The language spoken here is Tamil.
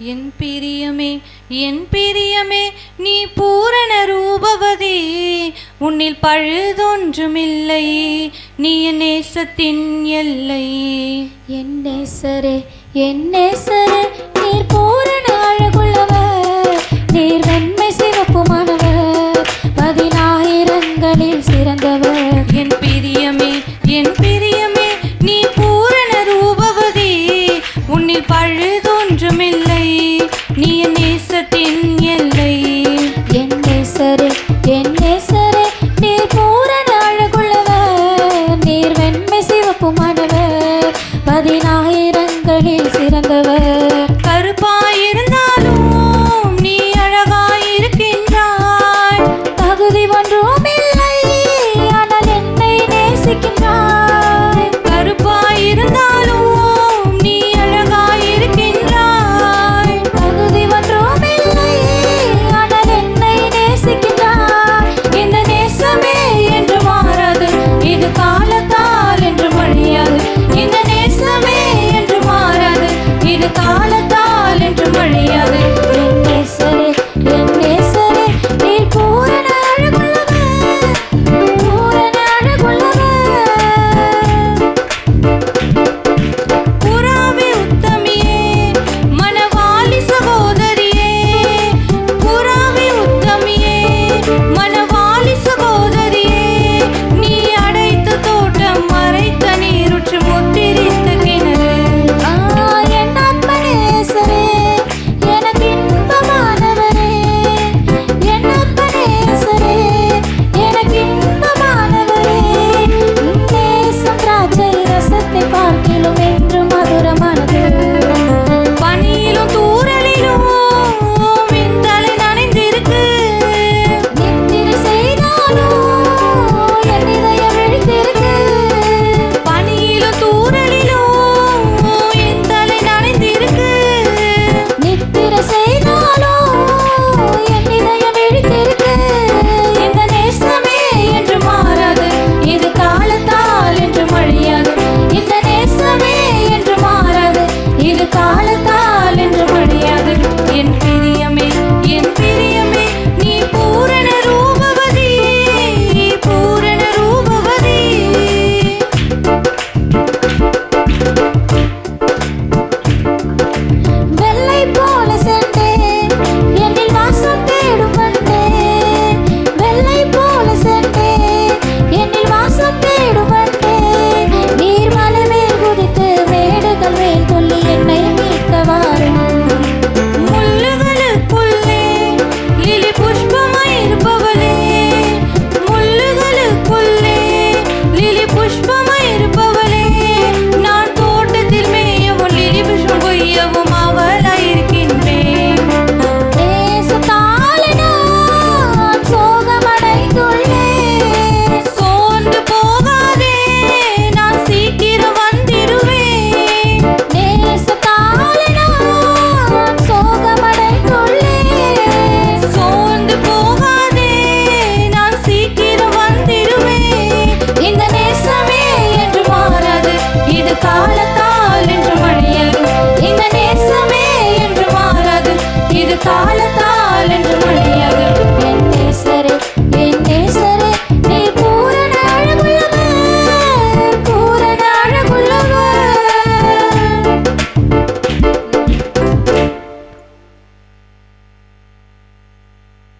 என் பிரியமே என் பிரியமே நீ பூரண ரூபவதி. உன்னில் பழுதொன்றுமில்லை நீ என் நேசத்தின் எல்லை. என் நேசரே என் நேசரே நீர் பூரண அழகுள்ளவர். நீர் வெண்மை சிறப்புமானவர் பதினாயிரங்களில் சிறந்தவர். என் பிரியமே என் பிரியமே நீ பூரண ரூபவதி. உன்னில் பழுதொன்றுமில்லை உலகத்தின் என்